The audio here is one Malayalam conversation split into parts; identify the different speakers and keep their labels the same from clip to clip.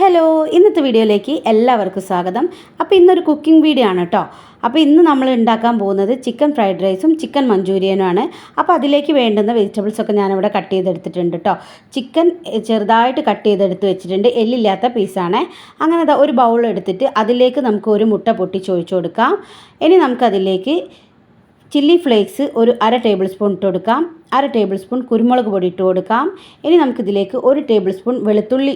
Speaker 1: ഹലോ ഇന്നത്തെ വീഡിയോയിലേക്ക് എല്ലാവർക്കും സ്വാഗതം. അപ്പോൾ ഇന്നൊരു കുക്കിംഗ് വീഡിയോ ആണ് കേട്ടോ അപ്പോൾ ഇന്ന് നമ്മൾ ഉണ്ടാക്കാൻ പോകുന്നത് ചിക്കൻ ഫ്രൈഡ് റൈസും ചിക്കൻ മഞ്ചൂരിയനുമാണ് അപ്പോൾ അതിലേക്ക് വേണ്ടുന്ന വെജിറ്റബിൾസ് ഒക്കെ ഞാനിവിടെ കട്ട് ചെയ്തെടുത്തിട്ടുണ്ട് കേട്ടോ ചിക്കൻ ചെറുതായിട്ട് കട്ട് ചെയ്തെടുത്ത് വെച്ചിട്ടുണ്ട്. എല്ലില്ലാത്ത പീസാണ് അങ്ങനെ ഒരു ബൗൾ എടുത്തിട്ട് അതിലേക്ക് നമുക്ക് ഒരു മുട്ട പൊട്ടിച്ച് ഒഴിച്ചു കൊടുക്കാം. ഇനി നമുക്കതിലേക്ക് ചില്ലി ഫ്ലേക്സ് ഒരു അര ടേബിൾ സ്പൂൺ ഇട്ട് കൊടുക്കാം. അര ടേബിൾ സ്പൂൺ കുരുമുളക് പൊടി ഇട്ട് കൊടുക്കാം. ഇനി നമുക്കിതിലേക്ക് ഒരു ടേബിൾ സ്പൂൺ വെളുത്തുള്ളി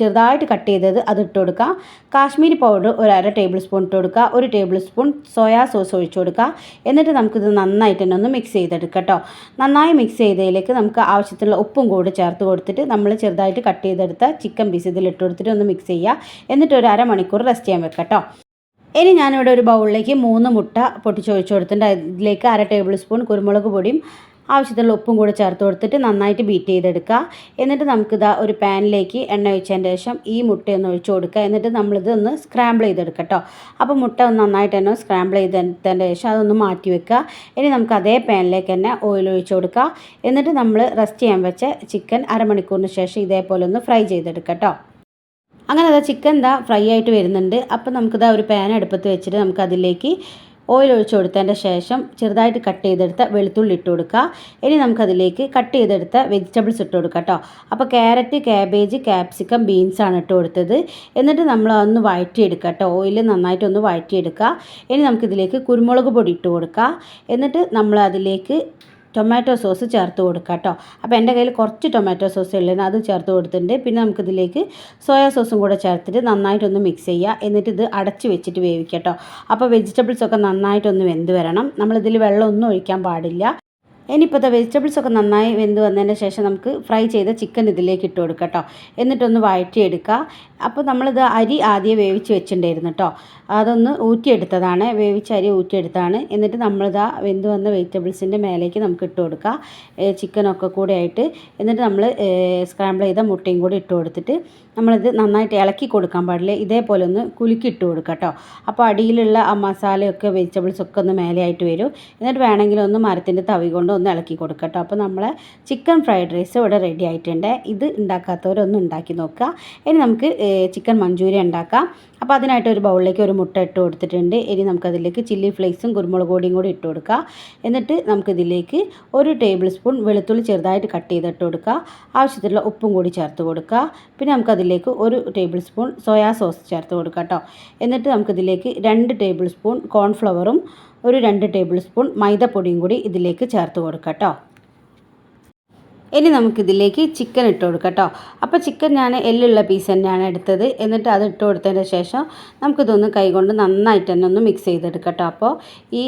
Speaker 1: ചെറുതായിട്ട് കട്ട് ചെയ്തത് അത് ഇട്ട് കൊടുക്കുക കാശ്മീരി പൗഡർ ഒരു അര ടേബിൾ സ്പൂൺ ഇട്ട് കൊടുക്കുക. ഒരു ടേബിൾ സ്പൂൺ സോയാ സോസ് ഒഴിച്ചു കൊടുക്കുക. എന്നിട്ട് നമുക്കിത് നന്നായിട്ട് തന്നെ ഒന്ന് മിക്സ് ചെയ്തെടുക്കുക കേട്ടോ നന്നായി മിക്സ് ചെയ്തതിലേക്ക് നമുക്ക് ആവശ്യത്തിനുള്ള ഉപ്പും കൂടി ചേർത്ത് കൊടുത്തിട്ട് നമ്മൾ ചെറുതായിട്ട് കട്ട് ചെയ്തെടുത്ത ചിക്കൻ പീസ് ഇതിൽ ഇട്ട് കൊടുത്തിട്ട് ഒന്ന് മിക്സ് ചെയ്യുക. എന്നിട്ട് ഒരു അരമണിക്കൂർ റെസ്റ്റ് ചെയ്യാൻ വെക്കാം കേട്ടോ ഇനി ഞാനിവിടെ ഒരു ബൗളിലേക്ക് മൂന്ന് മുട്ട പൊട്ടിച്ച് ഒഴിച്ചു കൊടുത്തിട്ടുണ്ട് അതിലേക്ക് അര ടേബിൾ സ്പൂൺ കുരുമുളക് പൊടിയും ആവശ്യത്തിനുള്ള ഉപ്പും കൂടി ചേർത്ത് കൊടുത്തിട്ട് നന്നായിട്ട് ബീറ്റ് ചെയ്തെടുക്കുക. എന്നിട്ട് നമുക്കിതാ ഒരു പാനിലേക്ക് എണ്ണ ഒഴിച്ചതിന്റെ ശേഷം ഈ മുട്ടയൊന്ന് ഒഴിച്ചു കൊടുക്കുക. എന്നിട്ട് നമ്മളിത് ഒന്ന് സ്ക്രാമ്പിൾ ചെയ്തെടുക്കുക കേട്ടോ അപ്പോൾ മുട്ട ഒന്ന് നന്നായിട്ട് തന്നെ സ്ക്രാമ്പിൾ ചെയ്തതിന്റെ ശേഷം അതൊന്ന് മാറ്റി വെക്കുക. ഇനി നമുക്ക് അതേ പാനിലേക്ക് തന്നെ ഓയിൽ ഒഴിച്ചു കൊടുക്കുക. എന്നിട്ട് നമ്മൾ റെസ്റ്റ് ചെയ്യാൻ വെച്ച ചിക്കൻ അരമണിക്കൂറിന് ശേഷം ഇതേപോലെ ഒന്ന് ഫ്രൈ ചെയ്തെടുക്കുക അങ്ങനെ അതാ ചിക്കൻ ദാ ഫ്രൈ ആയിട്ട് വരുന്നുണ്ട്. അപ്പോൾ നമുക്കിതാ ഒരു പാൻ അടുപ്പത്ത് വെച്ചിട്ട് നമുക്ക് അതിലേക്ക് ഓയിൽ ഒഴിച്ച് കൊടുത്തതിന്റെ ശേഷം ചെറുതായിട്ട് കട്ട് ചെയ്തെടുത്ത വെളുത്തുള്ളി ഇട്ട് കൊടുക്കുക. ഇനി നമുക്കതിലേക്ക് കട്ട് ചെയ്തെടുത്ത വെജിറ്റബിൾസ് ഇട്ട് കൊടുക്കുക കേട്ടോ. അപ്പോൾ ക്യാരറ്റ് ക്യാബേജ് ക്യാപ്സിക്കം ബീൻസാണ് ഇട്ട് കൊടുത്തത്. എന്നിട്ട് നമ്മൾ അതൊന്ന് വഴറ്റിയെടുക്കുക കേട്ടോ. ഓയിൽ നന്നായിട്ട് ഒന്ന് വഴറ്റിയെടുക്കുക. ഇനി നമുക്കിതിലേക്ക് കുരുമുളക് പൊടി ഇട്ട് കൊടുക്കുക. എന്നിട്ട് നമ്മൾ അതിലേക്ക് ടൊമാറ്റോ സോസ് ചേർത്ത് കൊടുക്കുക കേട്ടോ അപ്പോൾ എന്റെ കയ്യിൽ കുറച്ച് ടൊമാറ്റോ സോസ് ഉള്ളത് അത് ചേർത്ത് കൊടുത്തിട്ടുണ്ട്. പിന്നെ നമുക്കിതിലേക്ക് സോയാ സോസും കൂടെ ചേർത്തിട്ട് നന്നായിട്ടൊന്ന് മിക്സ് ചെയ്യുക എന്നിട്ട് ഇത് അടച്ച് വെച്ചിട്ട് വേവിക്കുക കേട്ടോ അപ്പോൾ വെജിറ്റബിൾസ് ഒക്കെ നന്നായിട്ടൊന്ന് വെന്ത് വരണം. നമ്മളിതിൽ വെള്ളമൊന്നും ഒഴിക്കാൻ പാടില്ല. ഇനിയിപ്പോൾ ഇത് വെജിറ്റബിൾസ് ഒക്കെ നന്നായി വെന്ത് വന്നതിന് ശേഷം നമുക്ക് ഫ്രൈ ചെയ്ത ചിക്കൻ ഇതിലേക്ക് ഇട്ട് കൊടുക്കുക കേട്ടോ എന്നിട്ടൊന്ന് വഴറ്റിയെടുക്കുക അപ്പോൾ നമ്മളിത് അരി ആദ്യം വേവിച്ച് വെച്ചിട്ടുണ്ടായിരുന്നു കേട്ടോ അതൊന്ന് ഊറ്റിയെടുത്തതാണ്. വേവിച്ച അരി ഊറ്റിയെടുത്താണ്. എന്നിട്ട് നമ്മളിതാ വെന്ത് വന്ന വെജിറ്റബിൾസിന്റെ മേലേക്ക് നമുക്ക് ഇട്ട് കൊടുക്കുക ചിക്കനൊക്കെ കൂടെ ആയിട്ട്. എന്നിട്ട് നമ്മൾ സ്ക്രാമ്പിൾ ചെയ്ത മുട്ടയും കൂടി ഇട്ട് കൊടുത്തിട്ട് നമ്മളിത് നന്നായിട്ട് ഇളക്കി കൊടുക്കാൻ പാടില്ല? ഇതേപോലെ ഒന്ന് കുലുക്കി ഇട്ട് കൊടുക്കുക കേട്ടോ അപ്പോൾ അടിയിലുള്ള ആ മസാലയൊക്കെ വെജിറ്റബിൾസൊക്കെ ഒന്ന് മേലെയായിട്ട് വരും. എന്നിട്ട് വേണമെങ്കിൽ ഒന്ന് മരത്തിന്റെ തവി കൊണ്ട് ഒന്ന് ഇളക്കി കൊടുക്കട്ടോ അപ്പോൾ നമ്മളെ ചിക്കൻ ഫ്രൈഡ് റൈസ് ഇവിടെ റെഡി ആയിട്ടുണ്ട്. ഇത് ഉണ്ടാക്കാത്തവരൊന്നും ഉണ്ടാക്കി നോക്കുക. ഇനി നമുക്ക് ചിക്കൻ മഞ്ചൂരി ഉണ്ടാക്കാം. അപ്പോൾ അതിനായിട്ട് ഒരു ബൗളിലേക്ക് ഒരു മുട്ട ഇട്ട് കൊടുത്തിട്ടുണ്ട്. ഇനി നമുക്കതിലേക്ക് ചില്ലി ഫ്ലേക്സും കുരുമുളക് പൊടിയും കൂടി ഇട്ട് കൊടുക്കുക എന്നിട്ട് നമുക്കിതിലേക്ക് ഒരു ടേബിൾ സ്പൂൺ വെളുത്തുള്ളി ചെറുതായിട്ട് കട്ട് ചെയ്തിട്ട് കൊടുക്കുക ആവശ്യത്തിലുള്ള ഉപ്പും കൂടി ചേർത്ത് കൊടുക്കുക പിന്നെ നമുക്കതിലേക്ക് ഒരു ടേബിൾ സ്പൂൺ സോയാ സോസ് ചേർത്ത് കൊടുക്കുക കേട്ടോ. എന്നിട്ട് നമുക്കിതിലേക്ക് രണ്ട് ടേബിൾ സ്പൂൺ കോൺഫ്ലവറും ഒരു രണ്ട് ടേബിൾ സ്പൂൺ മൈദപ്പൊടിയും കൂടി ഇതിലേക്ക് ചേർത്ത് കൊടുക്കുക കേട്ടോ. ഇനി നമുക്കിതിലേക്ക് ചിക്കൻ ഇട്ട് കൊടുക്കാം കേട്ടോ. അപ്പോൾ ചിക്കൻ ഞാൻ എല്ലുള്ള പീസ് തന്നെയാണ് എടുത്തത്. എന്നിട്ട് അത് ഇട്ട് കൊടുത്തതിന് ശേഷം നമുക്കിതൊന്ന് കൈകൊണ്ട് നന്നായിട്ട് തന്നെ ഒന്ന് മിക്സ് ചെയ്തെടുക്കാം കേട്ടോ. അപ്പോൾ ഈ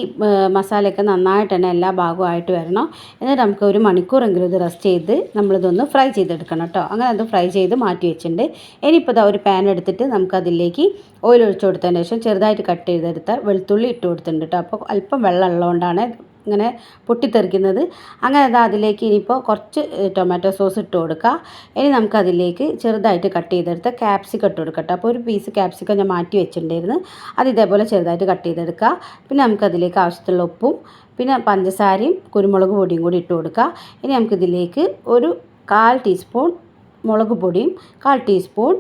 Speaker 1: മസാലയൊക്കെ നന്നായിട്ട് തന്നെ എല്ലാ ഭാഗമായിട്ട് വരണം. എന്നിട്ട് നമുക്ക് ഒരു മണിക്കൂറെങ്കിലും ഇത് റെസ്റ്റ് ചെയ്ത് നമ്മളിതൊന്ന് ഫ്രൈ ചെയ്തെടുക്കണം കേട്ടോ. അങ്ങനെ അത് ഫ്രൈ ചെയ്ത് മാറ്റി വെച്ചിട്ടുണ്ട്. ഇനിയിപ്പോൾ ഒരു പാൻ എടുത്തിട്ട് നമുക്കതിലേക്ക് ഓയിൽ ഒഴിച്ച് കൊടുത്തതിന് ശേഷം ചെറുതായിട്ട് കട്ട് ചെയ്തെടുത്ത വെളുത്തുള്ളി ഇട്ട് കൊടുത്തിട്ടുണ്ട് കേട്ടോ. അപ്പോൾ അല്പം വെള്ളം ഉള്ളതുകൊണ്ടാണ് ഇങ്ങനെ പൊട്ടിത്തെറിക്കുന്നത്. അങ്ങനെ അത് അതിലേക്ക് ഇനിയിപ്പോൾ കുറച്ച് ടൊമാറ്റോ സോസ് ഇട്ട് കൊടുക്കുക ഇനി നമുക്കതിലേക്ക് ചെറുതായിട്ട് കട്ട് ചെയ്തെടുത്ത ക്യാപ്സിക്കം ഇട്ട് കൊടുക്കട്ടെ അപ്പോൾ ഒരു പീസ് ക്യാപ്സിക്കം ഞാൻ മാറ്റി വെച്ചിട്ടുണ്ടായിരുന്നു. അത് ഇതേപോലെ ചെറുതായിട്ട് കട്ട് ചെയ്തെടുക്കുക പിന്നെ നമുക്കതിലേക്ക് ആവശ്യത്തിലുള്ള ഉപ്പും പിന്നെ പഞ്ചസാരയും കുരുമുളക് പൊടിയും കൂടി ഇട്ട് കൊടുക്കുക ഇനി നമുക്കിതിലേക്ക് ഒരു കാൽ ടീസ്പൂൺ മുളക് പൊടിയും കാൽ ടീസ്പൂൺ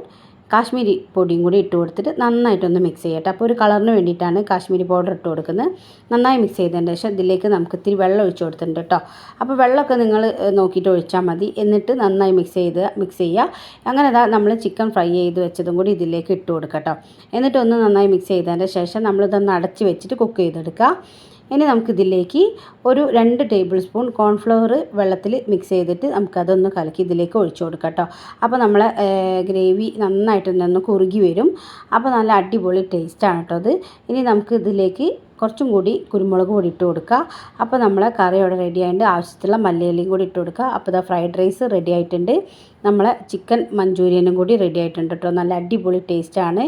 Speaker 1: കാശ്മീരി പൊടിയും കൂടി ഇട്ട് കൊടുത്തിട്ട് നന്നായിട്ടൊന്ന് മിക്സ് ചെയ്യട്ടെ. അപ്പോൾ ഒരു കളറിന് വേണ്ടിയിട്ടാണ് കാശ്മീരി പൗഡർ ഇട്ട് കൊടുക്കുന്നത്. നന്നായി മിക്സ് ചെയ്തതിന് ശേഷം ഇതിലേക്ക് നമുക്ക് ഇത്തിരി വെള്ളം ഒഴിച്ച് കൊടുത്തിട്ടുണ്ട് കേട്ടോ. അപ്പോൾ വെള്ളമൊക്കെ നിങ്ങൾ നോക്കിയിട്ട് ഒഴിച്ചാൽ മതി. എന്നിട്ട് നന്നായി മിക്സ് ചെയ്ത് മിക്സ് ചെയ്യുക. അങ്ങനെ നമ്മൾ ചിക്കൻ ഫ്രൈ ചെയ്ത് വെച്ചതും കൂടി ഇതിലേക്ക് ഇട്ട് കൊടുക്കാം കേട്ടോ. എന്നിട്ട് ഒന്ന് നന്നായി മിക്സ് ചെയ്തതിന്റെ ശേഷം നമ്മളിതൊന്ന് അടച്ച് വെച്ചിട്ട് കുക്ക് ചെയ്തെടുക്കുക. ഇനി നമുക്കിതിലേക്ക് ഒരു രണ്ട് ടേബിൾ സ്പൂൺ കോൺഫ്ലവർ വെള്ളത്തിൽ മിക്സ് ചെയ്തിട്ട് നമുക്കതൊന്ന് കലക്കി ഇതിലേക്ക് ഒഴിച്ചു കൊടുക്കാം കേട്ടോ. അപ്പോൾ നമ്മളെ ഗ്രേവി നന്നായിട്ട് നിന്ന് കുറുകി വരും. അപ്പോൾ നല്ല അടിപൊളി ടേസ്റ്റാണ് കേട്ടോ അത്. ഇനി നമുക്ക് ഇതിലേക്ക് കുറച്ചും കൂടി കുരുമുളക് പൊടി ഇട്ട് കൊടുക്കുക. അപ്പോൾ നമ്മളെ കറി അവിടെ റെഡി ആയിട്ടുണ്ട്. ആവശ്യത്തിലുള്ള മല്ലിയിലയും കൂടി ഇട്ട് കൊടുക്കുക. അപ്പോൾ ഇതാ ഫ്രൈഡ് റൈസ് റെഡി ആയിട്ടുണ്ട്. നമ്മളെ ചിക്കൻ മഞ്ചൂരിയനും കൂടി റെഡി ആയിട്ടുണ്ട് കേട്ടോ. നല്ല അടിപൊളി ടേസ്റ്റാണ്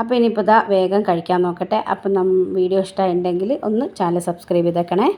Speaker 1: അപ്പോൾ ഇനിയിപ്പോൾ ഇതാ വേഗം കഴിക്കാൻ നോക്കട്ടെ. അപ്പം വീഡിയോ ഇഷ്ടമായിട്ടുണ്ടെങ്കിൽ ഒന്ന് ചാനൽ സബ്സ്ക്രൈബ് ചെയ്തേക്കണേ.